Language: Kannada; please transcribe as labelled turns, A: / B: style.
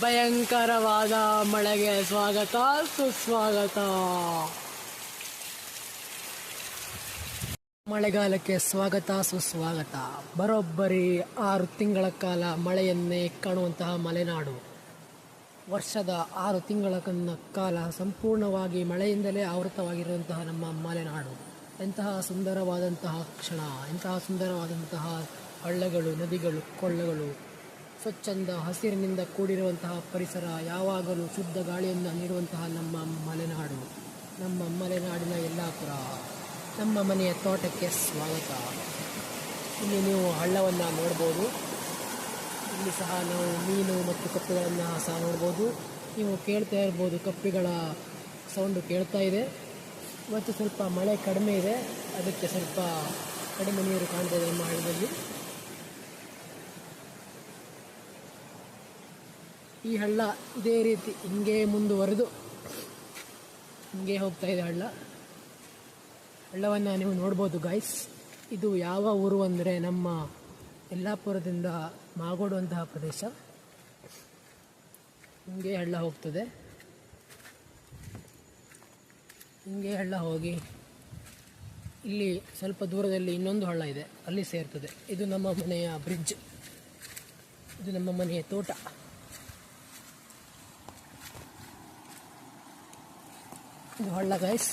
A: ಭಯಂಕರವಾದ ಮಳೆಗೆ ಸ್ವಾಗತ, ಸುಸ್ವಾಗತ. ಮಳೆಗಾಲಕ್ಕೆ ಸ್ವಾಗತ, ಸುಸ್ವಾಗತ. ಬರೋಬ್ಬರಿ ಆರು ತಿಂಗಳ ಕಾಲ ಮಳೆಯನ್ನೇ ಕಾಣುವಂತಹ ಮಲೆನಾಡು. ವರ್ಷದ ಆರು ತಿಂಗಳ ಕಾಲ ಸಂಪೂರ್ಣವಾಗಿ ಮಳೆಯಿಂದಲೇ ಆವೃತವಾಗಿರುವಂತಹ ನಮ್ಮ ಮಲೆನಾಡು. ಎಂತಹ ಸುಂದರವಾದಂತಹ ಕ್ಷಣ, ಎಂತಹ ಸುಂದರವಾದಂತಹ ಹಳ್ಳಗಳು, ನದಿಗಳು, ಕೊಳ್ಳಗಳು ಸ್ವಚ್ಛಂದ ಹಸಿರಿನಿಂದ ಕೂಡಿರುವಂತಹ ಪರಿಸರ, ಯಾವಾಗಲೂ ಶುದ್ಧ ಗಾಳಿಯನ್ನು ನೀಡುವಂತಹ ನಮ್ಮ ಮಲೆನಾಡು. ನಮ್ಮ ಮಲೆನಾಡಿನ ಯಲ್ಲಾಪುರ ನಮ್ಮ ಮನೆಯ ತೋಟಕ್ಕೆ ಸ್ವಾಗತ. ಇಲ್ಲಿ ನೀವು ಹಳ್ಳವನ್ನು ನೋಡ್ಬೋದು. ಇಲ್ಲಿ ಸಹ ನಾವು ಮೀನು ಮತ್ತು ಕಪ್ಪೆಗಳನ್ನು ಸಹ ನೋಡ್ಬೋದು. ನೀವು ಕೇಳ್ತಾ ಇರ್ಬೋದು, ಕಪ್ಪಿಗಳ ಸೌಂಡು ಕೇಳ್ತಾ ಇದೆ. ಇವತ್ತು ಸ್ವಲ್ಪ ಮಳೆ ಕಡಿಮೆ ಇದೆ. ಅದಕ್ಕೆ ಸ್ವಲ್ಪ ಕಡಿಮೆ ನೀರು ಕಾಣ್ತಾ ಇದೆ ನಮ್ಮ ಹಳ್ಳದಲ್ಲಿ. ಈ ಹಳ್ಳ ಇದೇ ರೀತಿ ಹಿಂಗೆ ಮುಂದುವರೆದು ಹಿಂಗೆ ಹೋಗ್ತಾ ಇದೆ ಹಳ್ಳ. ಹಳ್ಳವನ್ನು ನೀವು ನೋಡ್ಬೋದು ಗಾಯ್ಸ್ ಇದು ಯಾವ ಊರು ಅಂದರೆ ನಮ್ಮ ಯಲ್ಲಾಪುರದಿಂದ ಮಾಗೋಡುವಂತಹ ಪ್ರದೇಶ. ಹಿಂಗೆ ಹಳ್ಳ ಹೋಗ್ತದೆ. ಹಿಂಗೆ ಹಳ್ಳ ಹೋಗಿ ಇಲ್ಲಿ ಸ್ವಲ್ಪ ದೂರದಲ್ಲಿ ಇನ್ನೊಂದು ಹಳ್ಳ ಇದೆ. ಅಲ್ಲಿ ಸೇರ್ತದೆ. ಇದು ನಮ್ಮ ಮನೆಯ ಬ್ರಿಡ್ಜ್ ಇದು ನಮ್ಮ ಮನೆಯ ತೋಟ. ಇದು ಹಳ್ಳ ಗೈಸ್